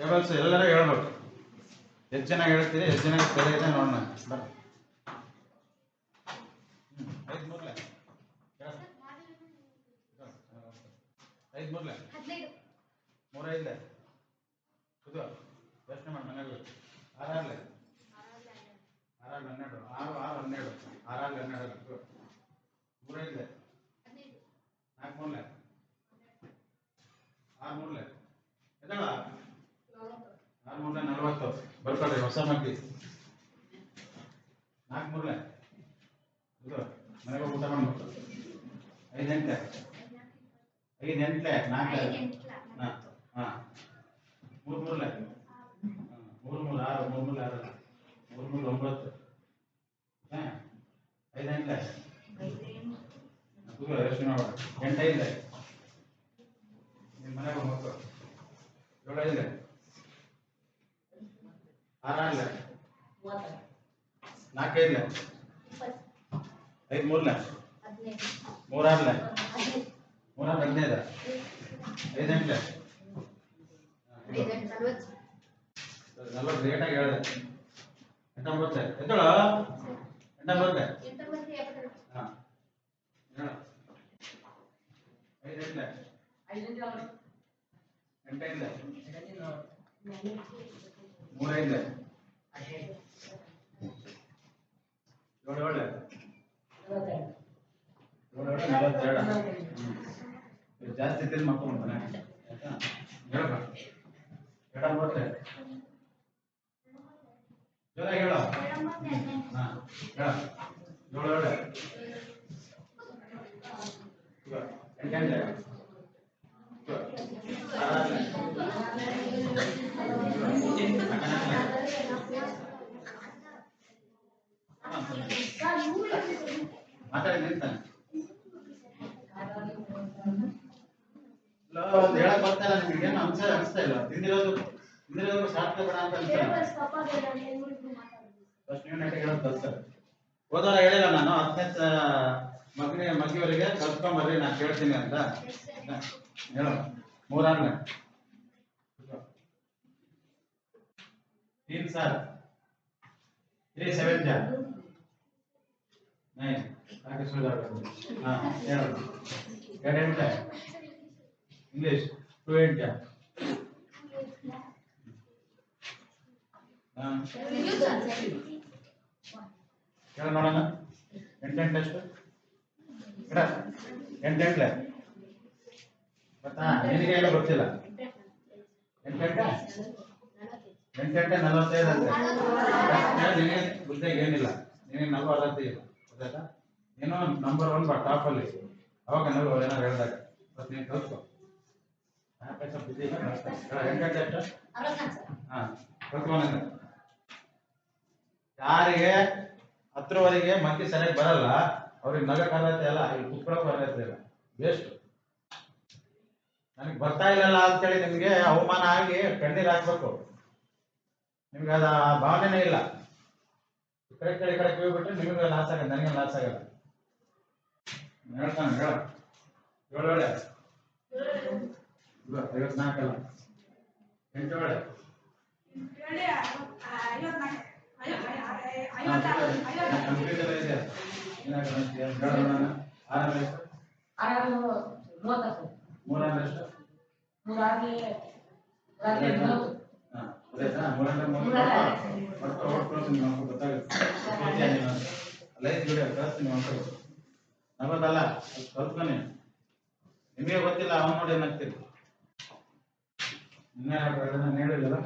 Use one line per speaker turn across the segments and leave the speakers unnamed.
Tables ಎಲ್ಲರೂ ಹೇಳ್ಬೇಕು ಎಷ್ಟು ಜನ ಹೇಳ್ತೀರಿ ಎಷ್ಟು ಜನ ತಲೆ ಇದೆ ನೋಡೋಣ. ಹ್ಮ್, ಐದು ಮೂರ್ಲೆ. ಐದು ಮೂರ್ಲೆ. ಮೂರೈದ್ಲೆ. ಇದು ಯೋಚನೆ ಮಾಡಿ ಮನೆಗೆ ಆರಾರ್ಲೆ. ಆರಾರು ಹನ್ನೆರಡು. ಆರು ಆರು ಹನ್ನೆರಡು. ಆರಾರು ಹನ್ನೆರಡು ಮೂರೈದ್ಲೆ. ನಾಲ್ಕು ಮೂರ್ಲೆ ಆರು ಮೂರ್ಲೆ ಎದಳ ಆರು ಮೂರ್ಲೆ ನಲ್ವತ್ತು ಬರ್ಕೊಳ್ರಿ ಹೊಸ ಮಂದಿ ನಾಲ್ಕು ಮೂರ್ಲೆ. ಮನೆಗೆ ಊಟ ಐದು ಎಂಟೆ ಐದು ಎಂಟ್ಲೆ ನಾಲ್ಕು.
ಐದು ಎಂಟ್ಲ.
ಹಾಂ ಹಾಂ. ಮೂರು ಮೂರ್ಲೆ. ಮೂರು ಮೂರು ಆರು ಮೂರು ಮೂರು ಆರು. ಮೂರು ಮೂರು ಒಂಬತ್ತು. ಹಾಂ ಐದು ಎಂಟ್ಲೆ. ಯೋಚನೆ ಮಾಡ ಎಂಟೈದೆ ನಿಮ್ಮ ಮನೆಗೆ ಮಕ್ಕಳು ಏಳು ಐದೆ ಆರಾರ್ಲೆ ನಾಲ್ಕೈದ್ಲೆ ಐದು, ಮೂರನೇ?
ಹದಿನೈದ
ಮೂರಾರು ಹದಿನೈದು ಇದೆ. ಎಂಟ್ಲೆ
ಐದು ಎಂಟು ನಲ್ವತ್ತು
ಲೇಟಾಗಿ ಹೇಳಿದೆ. ಬರುತ್ತೆ ಎದ್ದಳು ಎಂಟ
ಎಂಟೊಂಬತ್ತು ಎಪ್ಪತ್ತೆರಡು
ಹಾಂ ಹೇಳು ಐದು ಎಂಟ್ಲೆ ಎಂಟೈದ್ಲೆ ಮೂರೈದ್ಲೆ ಏಳು ಏಳೆ ಏಳು ಏಳೆ ನಲವತ್ತೆರಡು ಹ್ಮ್. ಇದು ಜಾಸ್ತಿ ತಿಂದು ಮಕ್ಕೊಂಡ್ಬಿಡ್ತಾನೆ ಆಯ್ತಾ ಹೇಳಪ್ಪ ಎಡಂಬತ್ತೆ ಜೋರಾಗಿ ಹೇಳು.
ಎರಡೊಂಬತ್ತು ಹದಿನೆಂಟು
ಹಾಂ ಹೇಳು. ಏಳು ಏಳೆ ಇವಾಗ ಎಂಟೆಂಟ್ಲೆ ಇವಾಗ ಆರಾರ್ಲೆ ಮಾತಾಡಿ ನಿಂತಾನೆ ಇಲ್ಲ ಒಂದು ಹೇಳಕ್ ಬರ್ತಾ ಇಲ್ಲ ನಿಮ್ಗೆ ಏನು ಅಂಶ ಅನಿಸ್ತಾ ಇಲ್ಲ ತಿಂದಿರೋದು ತಿಂದಿರೋದು ಸಾರ್ಥಕ ಬೇಡ ಅಂತ ಅನ್ಸ್ತಾ ಇಲ್ಲ ಫಸ್ಟ್ ನೀವು ನೆಟ್ಟಿಗೆ ಹೇಳೋದು ಕಲ್ತಾರೆ ಹೋದವಾರ ಹೇಳಿಲ್ಲ ನಾನು ಹತ್ತನೇ ಮಗನಿ ಮಗಿಯವರಿಗೆ ಕಲ್ತ್ಕೊಂಬರ್ರಿ ನಾನು ಕೇಳ್ತೀನಿ ಅಂತ ಹೇಳು ಮೂರಾರ್ಲೆ तीन सात थ्री सेवन जा नहीं आगे सो जाओ हाँ ಹೇಳು ಎರಡು ಎಂಟ ಇಂಗ್ಲಿಷ್ ಟು ಎಂಟ ಹಾಂ. ಹೇಳು ನೋಡೋಣ ಎಂಟೆಂಟು ಎಷ್ಟು ಗಿಡ ಎಂಟೆಂಟ್ಲೆ ಗೊತ್ತಾ? ನಿನಗೆ ಗೊತ್ತಿಲ್ಲ? ಎಂಟೆಂಟ ಎಂಟೆಂಟೆ ನಲವತ್ತೈದು ಅಂದ್ರೆ ನಿನಗೆ ಬುದ್ಧಿಗೆ ಏನಿಲ್ಲ. ನಿನಗೆ ನಲ್ವ ಅರವತ್ತು ಇಲ್ಲ. ಗೊತ್ತಾಯ್ತಾ? ನೀನು ನಂಬರ್ ಒನ್ ಬಾ ಟಾಪಲ್ಲಿ ಅವಾಗ ನಲ್ವ ಏನಾರು ಹೇಳಿದಾಗ. ಬಟ್ ನೀನು ಕಲ್ತ್ಕೊ ಯಾರಿಗೆ? ಹತ್ರವರೆಗೆ ಮಂಕಿ ಸರಿಯಾಗಿ ಬರಲ್ಲ. ಅವ್ರಿಗೆ ನಗ ಅರ್ಹತೆ ಅಲ್ಲ ಇಲ್ಲಿ ಕುತ್ಕೊಳಕ್ ಅರ್ಹತೆ ಇಲ್ಲ ವೇಸ್ಟ್ ನನಗೆ ಬರ್ತಾ ಇಲ್ಲಲ್ಲ ಅಂತೇಳಿ ನಿಮಗೆ ಅವಮಾನ ಆಗಿ ಕಣ್ಣೀರು ಹಾಕ್ಬೇಕು. ನಿಮ್ಗೆ ಅದ ಭಾವನೆನೇ ಇಲ್ಲ. ಕಡೆ ಕಡೆ ಕಡೆ ಹೋಗ್ಬಿಟ್ರೆ ನಿಮಗೆ ಲಾಸ್ ಆಗಲ್ಲ, ನನಗೆ ಲಾಸ್ ಆಗಲ್ಲ. ಹೇಳ್ತಾನೆ, ಹೇಳ. ಇದು ಐವತ್ನಾಲ್ಕಲ್ಲ ಎಂಟು ಏಳೆ ಕಂಪ್ಯೂಟರ್ ಇದೆ ಏನಾಗುತ್ತೆ ಹೇಳು ನೋಡೋಣ ಆರನೇ ಎಷ್ಟು ಮೂರನೇ ಎಷ್ಟು ಹಾ, ಗೊತ್ತಾಯ್ತಾ? ಮೂರನೇ ಮೂರು ಒಟ್ಟು ಒಟ್ಟು ಕಳ್ಸಿ ನಿಮ್ಮ ಮಕ್ಕಳು ಗೊತ್ತಾಗುತ್ತೆ ಗೊತ್ತಿದ್ಯಾ ನೀನು? ಲೈವ್ ವಿಡಿಯೋ ಕಳಿಸ್ತೀನಿ ಮಕ್ಕಳು ನಗೋದಲ್ಲ ಅದು ಕಲ್ತ್ಕೊನಿ ನಿಮಗೆ ಗೊತ್ತಿಲ್ಲ ಅವನು ನೋಡಿ ಏನಾಗ್ತೀರಿ ಇನ್ನೇ ನಾನು ಹೇಳಿಲ್ಲಲ್ಲ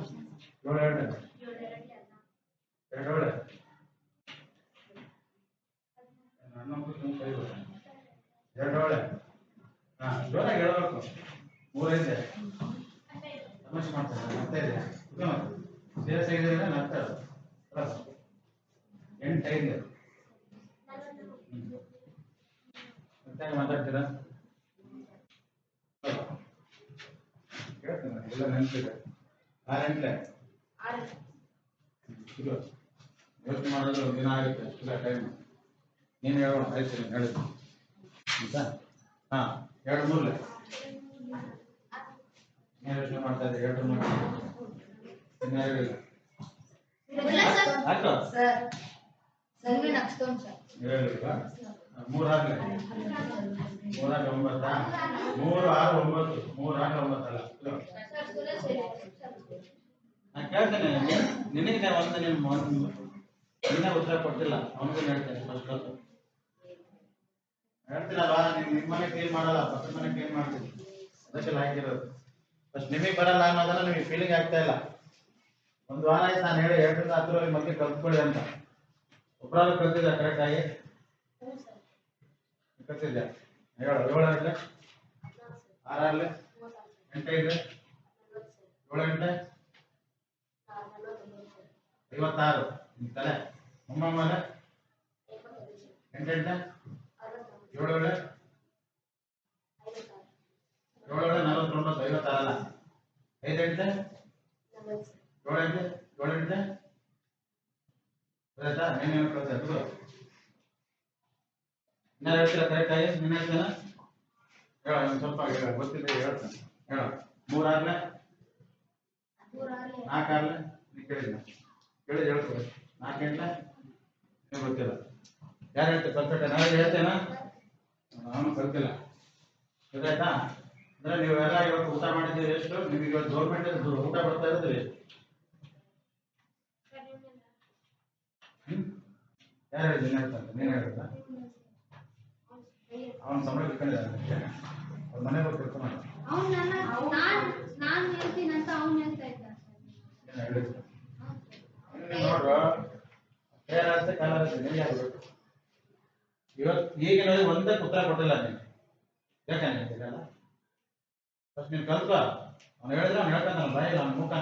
ಏಳು ಹಾಂ, ಜೋರಾಗಿ ಹೇಳ್ಬೇಕು. ಮೂರೈದೆ ತಮಾಷೆ ಮಾಡ್ತಾರೆ ಮತ್ತೆ ಇದೆ ನಗ್ತಾ ಇರೋದು ಅಲ್ಲ ಎಂಟೈದು ಮಾತಾಡ್ತೀರಾ ಕೇಳ್ತೀನಿ ನಾನು, ಎಲ್ಲ ನೆನಪಿದೆ. ಆರೆಂಟ್ಲೆ ಇದು ಯೋಚನೆ ಮಾಡಿದ್ರೆ ದಿನ ಆಗುತ್ತೆ ಇಲ್ಲ ಟೈಮ್ ನೀನು ಹೇಳೋ ಆಯ್ತು ನೀನು ಹೇಳಿದ್ದು ಆಯ್ತಾ? ಹಾಂ ಎರಡು ಮೂರಲೆ. ನೀನು ಯೋಚನೆ ಮಾಡ್ತಾ ಇದ್ದೆ ಎರಡು ಮೂರು
ಸಂಘ ನಕ್ಸ್ತೋನ್ ಸರ್.
ಹೇಳಿಲ್ವಾ? ಮೂರಾಗ್ಲಿ ಮೂರಾಗ್ಲಿ ಒಂಬತ್ತ? ಮೂರು ಆರು ಒಂಬತ್ತು. ಮೂರು ಆರು ಒಂಬತ್ತಲ್ಲ. ನಾನು ಕೇಳ್ತೇನೆ ನಿನ್- ನಿನಗೆ ಒಂದು ನಿಮ್ಮ ನಿನ್ನೆ ಉತ್ತರ ಕೊಟ್ಟಿಲ್ಲ. ಅವನಿಗೂ ಹೇಳ್ತೇನೆ ಫಸ್ಟ್ ಕಲ್ತು ಹೇಳ್ತೀನಲ್ವಾ ನೀವು ನಿಮ್ಮ ಮನೆ ಕ್ಲೀನ್ ಮಾಡಲ್ಲ, ಪಕ್ಕದ ಮನೆ ಕ್ಲೀನ್ ಮಾಡ್ತೀನಿ. ಅದಕ್ಕೆಲ್ಲ ಹಾಕಿರೋದು ಫಸ್ಟ್ ನಿಮಗೆ ಬರಲ್ಲ ಅನ್ನೋದನ್ನ ನಿಮಗೆ ಫೀಲಿಂಗ್ ಆಗ್ತಾ ಇಲ್ಲ. ಒಂದು ವಾರ ಆಯ್ತು, ನಾನು ಹೇಳಿ ಎರಡರಿಂದ ಹತ್ತರಲ್ಲಿ ಮತ್ತೆ ಕಲ್ತ್ಕೊಳ್ಳಿ ಅಂತ. ಒಬ್ಬರಾದ್ರೂ ಕಲ್ತಿದ್ದ ಕರೆಕ್ಟಾಗಿ ಹೇಳು ಏಳು ಆಡ್ಲೆ ಆರು ಎಂಟೈದು ಏಳು ಐವತ್ತಾರು. ತಲೆ? ಮೊಮ್ಮಮ್ಮಲೆ ಎಂಟೆಂಟ ಏಳು ಏಳೆ? ಏಳು ಏಳೆ, ನಲವತ್ತೊಂಬತ್ತು, ಐವತ್ತಾರಲ್ಲ? ಐದೆಂಟೆ ಏಳು ಎಂಟೆ ಏಳು ಎಂಟೆ ಗೊತ್ತಾಯ್ತಾ? ನೀನು ಕಳ್ಸ ಕರೆಕ್ಟ್ ಆಗಿ ಹೇಳ್ತೀರಾ ನೀನು ಹೇಳ್ತೇನೆ ಹೇಳ ಸ್ವಲ್ಪ ಹೇಳ ಗೊತ್ತಿದೆ ಹೇಳ್ತೇನೆ. ಹೇಳ. ಮೂರಾರ್ಲೆ ನಾಲ್ಕಾರ್ಲೆ ನೀ ಕೇಳಿಲ್ಲ ಕೇಳಿದ್ ಹೇಳ್ಕೊಡಿ. ನಾಲ್ಕೆಂಟ್ಲೆ ನೀವು ಗೊತ್ತಿಲ್ಲ. ಯಾರು ಹೇಳ್ತಾರೆ ಪರ್ಫೆಕ್ಟ್ ನಾನು ಹೇಳ್ತೇನಾ ಅವನು ಕಲ್ತಿಲ್ಲ. ಗೊತ್ತಾಯ್ತಾ? ಅಂದ್ರೆ ನೀವೆಲ್ಲ ಇವತ್ತು ಊಟ ಮಾಡಿದ್ದೀರಿ ಎಷ್ಟು? ನಿಮಗೆ ಇವತ್ತು ಗೌರ್ಮೆಂಟ್ ಊಟ ಬರ್ತಾ ಇರೋದ್ರಿ? ಹ್ಮ್? ಯಾರು ಹೇಳಿದ್ರು ನೀನು ಹೇಳ್ತಾರೆ ನೀನು ಹೇಳಿದ ಅವನ ಸಂಬಳ ಬಿಟ್ಕೊಂಡಿದ್ದಾನೆ ಅವ್ರ ಮನೆ ಹೋಗಿ ಕೆಲಸ ಮಾಡ
ಅವ್ನ್ ನನ್ನ ನಾನು ನಾನು ಹೇಳ್ತೀನಿ ಅಂತ ಅವ್ನ್ ಹೇಳ್ತಾ ಇದ್ದ
ಏನು ಹೇಳಿದ್ರು. ನೀನು ನೋಡ್ರು ಏನಾಗುತ್ತೆ ಕಾಲ ಆಗುತ್ತೆ ನಿನಗೆ ಆಗ್ಬೇಕು? ಇವತ್ತು ಈಗಿನ ಒಂದೇ ಉತ್ತರ ಕೊಟ್ಟಿಲ್ಲ ನೀನು. ಯಾಕೆ ಫಸ್ಟ್ ನೀನು ಕಲ್ಪ ಅವ್ನು ಹೇಳಿದ್ರೆ ಅವ್ನು ಹೇಳ್ತಾನೆ ಬಾಯಿಲ್ಲ ಅವ್ನ ಮುಖ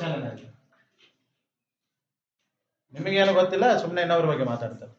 ಚಾಲ ನಿಮಗೇನು ಗೊತ್ತಿಲ್ಲ ಸುಮ್ಮನೆ ಇನ್ನೊಬ್ರ ಬಗ್ಗೆ ಮಾತಾಡ್ತಾರೆ.